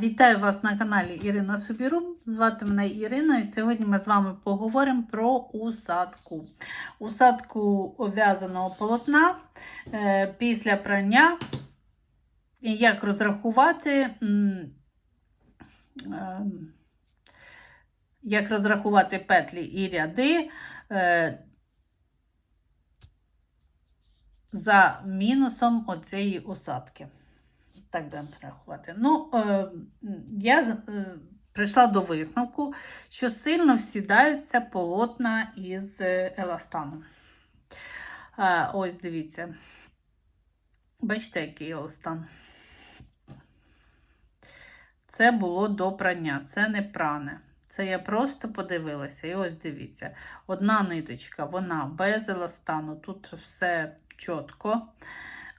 Вітаю вас на каналі Ірина Собіру. Звати мене Ірина, і сьогодні ми з вами поговоримо про усадку. Усадку в'язаного полотна е, після прання. Як розрахувати, е, як розрахувати петлі і ряди е, за мінусом оцієї усадки. Так будемо рахувати. Ну, е, я е, прийшла до висновку, що сильно всідаються полотна із е, еластаном. Е, ось дивіться. Бачите, який еластан. Це було до прання, це не пране. Це я просто подивилася. І ось дивіться, одна ниточка, вона без еластану, тут все чітко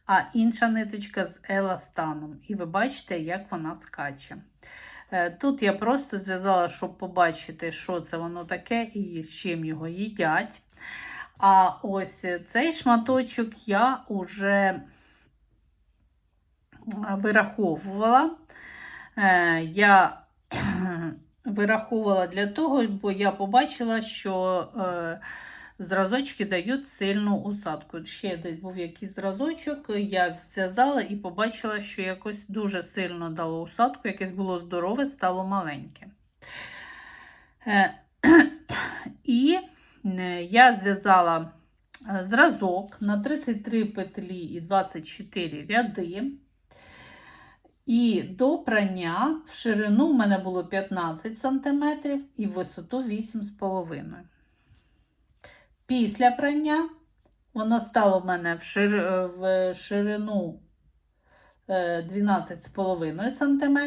а інша ниточка з еластаном. І ви бачите, як вона скаче. Е, Тут я просто зв'язала, щоб побачити, що це воно таке і з чим його їдять. А ось цей шматочок я вже вираховувала. Е, Я вираховувала для того, бо я побачила, що е, зразочки дають сильну усадку. Ще десь був якийсь зразочок, я зв'язала і побачила, що якось дуже сильно дало усадку, якесь було здорове, стало маленьке. Е, І е, я зв'язала е, зразок на 33 петлі і 24 ряди. І до прання в ширину в мене було 15 см і в висоту 8,5 см. Після прання воно стало в мене в, шир... в ширину 12,5 см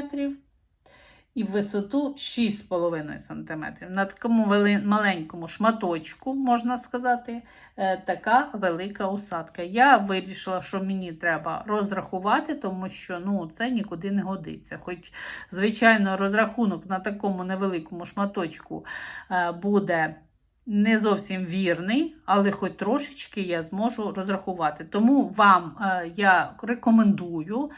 і в висоту 6,5 см. На такому вели... маленькому шматочку, можна сказати, е, така велика усадка. Я вирішила, що мені треба розрахувати, тому що ну, це нікуди не годиться. Хоч, звичайно, розрахунок на такому невеликому шматочку е, буде не зовсім вірний, але хоч трошечки я зможу розрахувати. Тому вам е, я рекомендую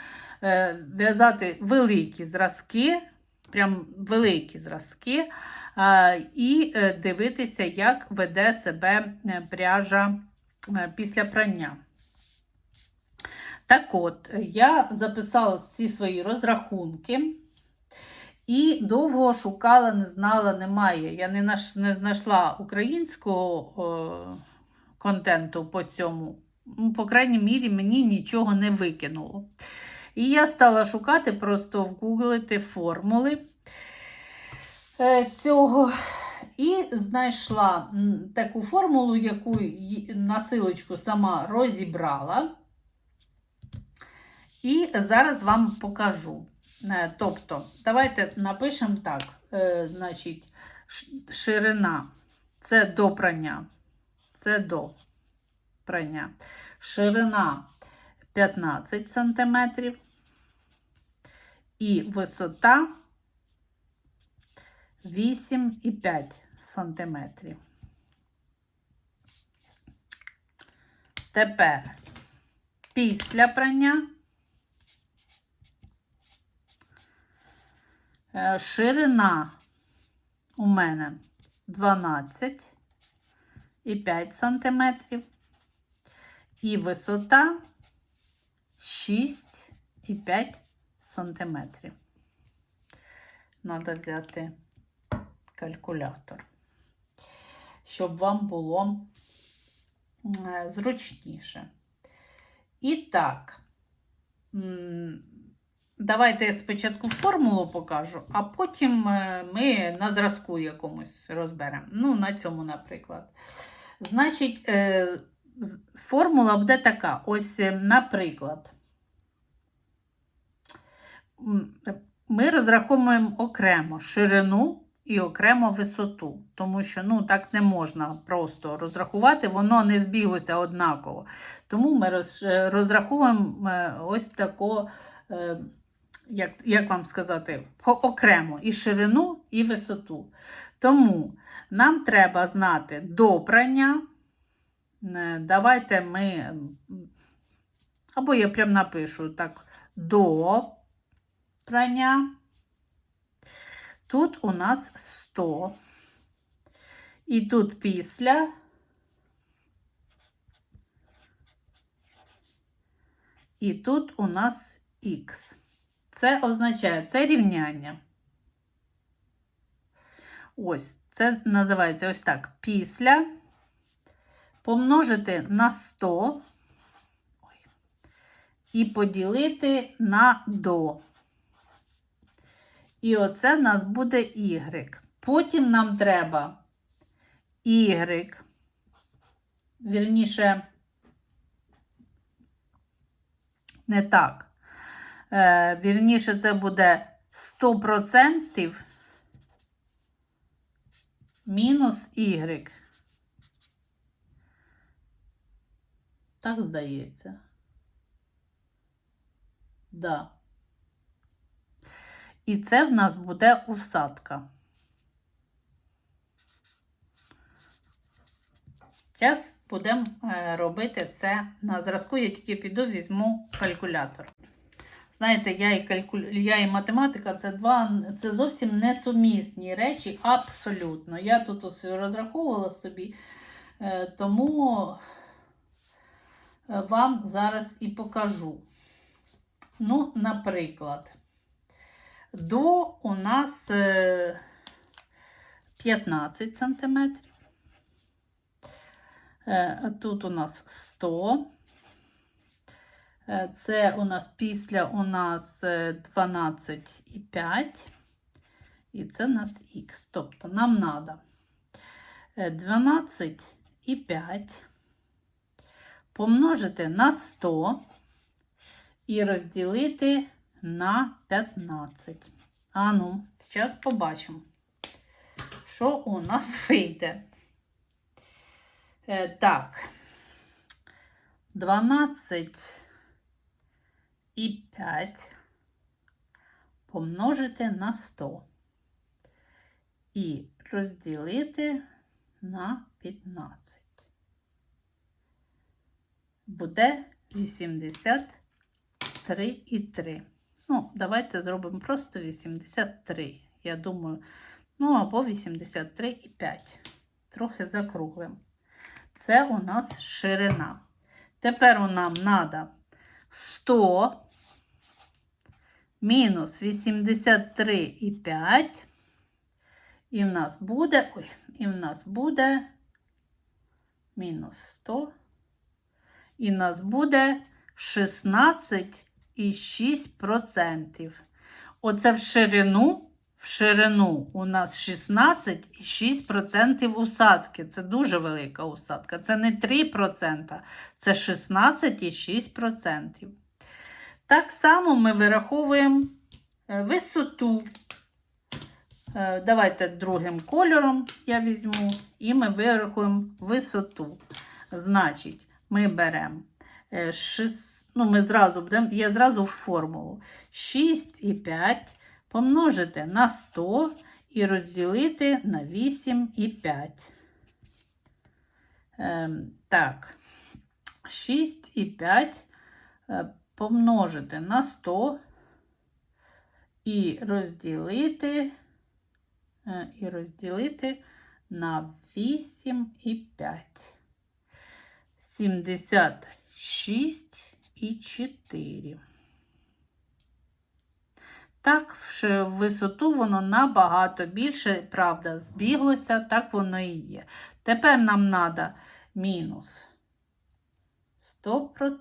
е, в'язати великі зразки, прям великі зразки, е, і дивитися, як веде себе пряжа після прання. Так от, я записала ці свої розрахунки. І довго шукала, не знала, немає. Я не наш, не знайшла українського о, контенту по цьому. Ну, По крайній мірі, мені нічого не викинуло. І я стала шукати, просто вгуглити формули е, цього. І знайшла таку формулу, яку насилочку сама розібрала. І зараз вам покажу. Е, тобто, давайте напишемо так, е, значить, ширина це до прання. Це до прання. Ширина 15 см і висота 8,5 см. Тепер після прання ширина у мене 12 і 5 см, і висота 6 і 5 см. Треба взяти калькулятор, щоб вам було е, зручніше. І так, Давайте я спочатку формулу покажу, а потім е, ми на зразку якомусь розберемо. Ну, на цьому, наприклад. Значить, е, формула буде така: ось, е, наприклад, ми розраховуємо окремо ширину і окремо висоту, тому що ну, так не можна просто розрахувати, воно не збіглося однаково. Тому ми розраховуємо ось тако як як вам сказати, окремо і ширину, і висоту. Тому нам треба знати до. Е, давайте ми, або я прям напишу так, до прання. Тут у нас 100. І тут після. І тут у нас х. Це означає це рівняння. Ось, це називається ось так. Після помножити на 100 ой, і поділити на до. І оце в нас буде y. Потім нам треба y, вірніше, не так. Е, вірніше, це буде 100% мінус y. Так здається. Да. І це в нас буде усадка. Зараз будемо е, робити це на зразку. Я тільки піду, візьму калькулятор. Знаєте, я і, калькуль... я і математика це два це зовсім несумісні речі, абсолютно. Я тут ось розраховувала собі, е, тому е, вам зараз і покажу. Ну, наприклад, до у нас е, 15 сантиметрів. Е, Тут у нас 100. Е, Це у нас після у нас е, 12,5. І це у нас х. Тобто нам треба 12,5 помножити на 100 і розділити на 15. А ну, зараз побачимо, що у нас вийде. Е, так, 12 і 5 помножити на 100 і розділити на 15. Буде 83,3. Ну, давайте зробимо просто 83. Я думаю, ну або 83,5. Трохи закруглим. Це у нас ширина. Тепер нам треба 100 мінус 83,5. І в нас буде, ой, і в нас буде мінус 100. І в нас буде 16,6%. Оце в ширину, в ширину у нас 16,6% усадки. Це дуже велика усадка. Це не 3%, це 16,6%. Так само ми вираховуємо е, висоту. Е, Давайте другим кольором я візьму, і ми вирахуємо висоту. Значить, ми беремо 6, ну, ми зразу я зразу в формулу 6,5 помножити на 100 і розділити на 8,5. Ем, так, 6,5 е, помножити на 100 і розділити, е, і розділити на 8,5. 76,4. Так, в висоту воно набагато більше, правда, збіглося, так воно і є. Тепер нам треба мінус 100%,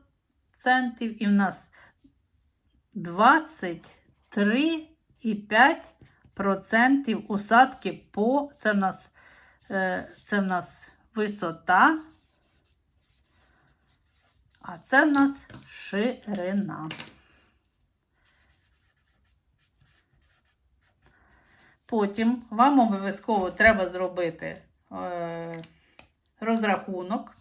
і в нас 23,5% усадки по це в нас, е, це в нас висота, а це в нас ширина. Потім вам обов'язково треба зробити е, розрахунок.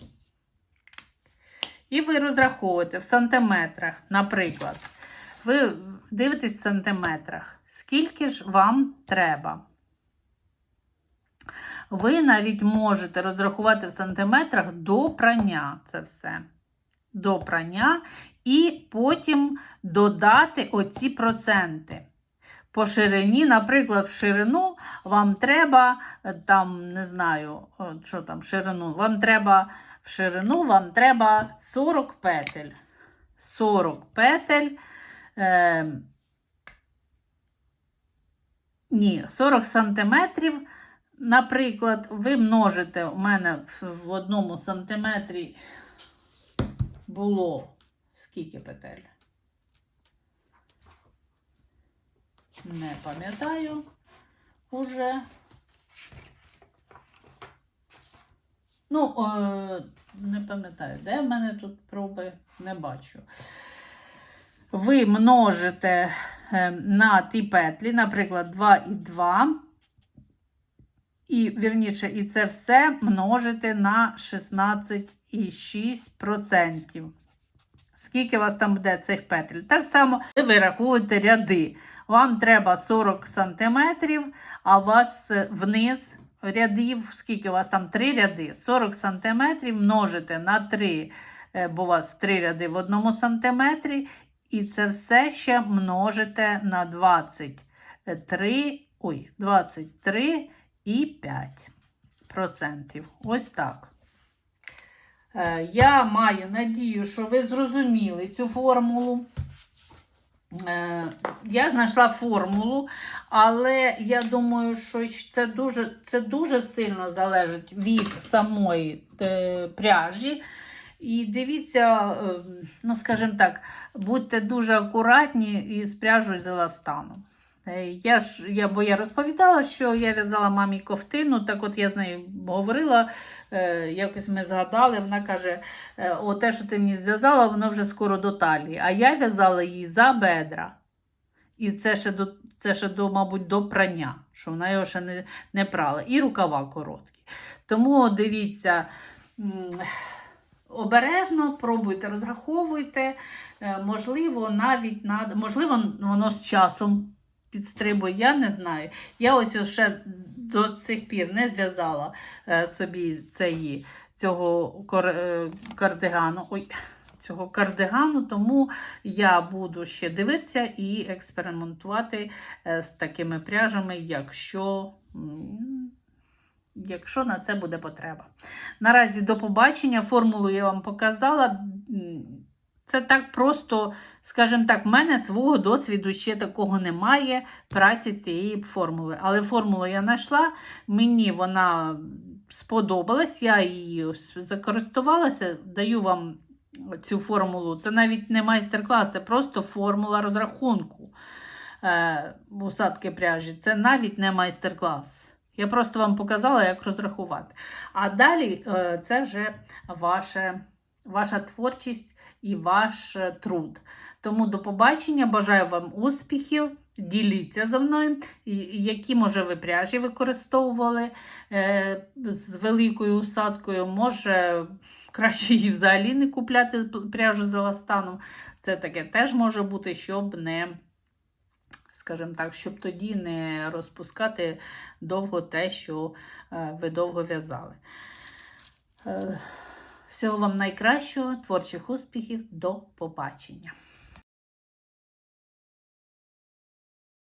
І ви розраховуєте в сантиметрах, наприклад, ви дивитесь в сантиметрах, скільки ж вам треба. Ви навіть можете розрахувати в сантиметрах до прання це все. До прання, і потім додати оці проценти. По ширині. Наприклад, в ширину вам треба е, там, не знаю, що там, ширину, вам треба в ширину вам треба 40 петель. 40 петель. Е, ні, 40 сантиметрів. Наприклад, ви множите, у мене в одному сантиметрі було скільки петель? Не пам'ятаю уже. Ну, е, не пам'ятаю, де в мене тут проби, не бачу. Ви множите е, на ті петлі, наприклад, 2 і 2. І, вірніше, і це все множите на 16,6%. Скільки у вас там буде цих петель? Так само ви вираховуєте ряди. Вам треба 40 см, а у вас вниз рядів, скільки у вас там 3 ряди, 40 см множите на 3, е, бо у вас 3 ряди в одному сантиметрі, і це все ще множите на 23, ой, 23 і 5 процентів. Ось так. Е, Я маю надію, що ви зрозуміли цю формулу. Е, Я знайшла формулу, але я думаю, що це дуже, це дуже сильно залежить від самої е, пряжі. І дивіться, е, ну, скажімо так, будьте дуже акуратні із пряжею з еластаном. Е, Я ж, я, бо я розповідала, що я в'язала мамі ковтину, так от я з нею говорила, якось ми згадали, вона каже, е, о, те, що ти мені зв'язала, воно вже скоро до талії. А я в'язала її за бедра. І це ще, до, це ще до, мабуть, до прання, що вона його ще не, не прала. І рукава короткі. Тому дивіться. Обережно пробуйте, розраховуйте, Е, можливо, навіть над... можливо, воно з часом підстрибує, я не знаю. Я ось ще до цих пір не зв'язала е, собі цей, цього е, кардигану. Ой, цього кардигану, тому я буду ще дивитися і експериментувати е, з такими пряжами, якщо, якщо на це буде потреба. Наразі до побачення. Формулу я вам показала. Це так просто, скажімо так, в мене свого досвіду ще такого немає праці з цієї формули. Але формулу я знайшла, мені вона сподобалась, я її закористувалася, даю вам цю формулу. Це навіть не майстер-клас, це просто формула розрахунку е, усадки пряжі. Це навіть не майстер-клас. Я просто вам показала, як розрахувати. А далі е, це вже ваше, ваша творчість і ваш е, труд. Тому до побачення, бажаю вам успіхів, діліться зі мною, які, може, ви пряжі використовували е, з великою усадкою. Може, краще її взагалі не купляти пряжу з еластаном. Це таке теж може бути, щоб не, скажімо так, щоб тоді не розпускати довго те, що е, ви довго в'язали. Всього вам найкращого, творчих успіхів, до побачення!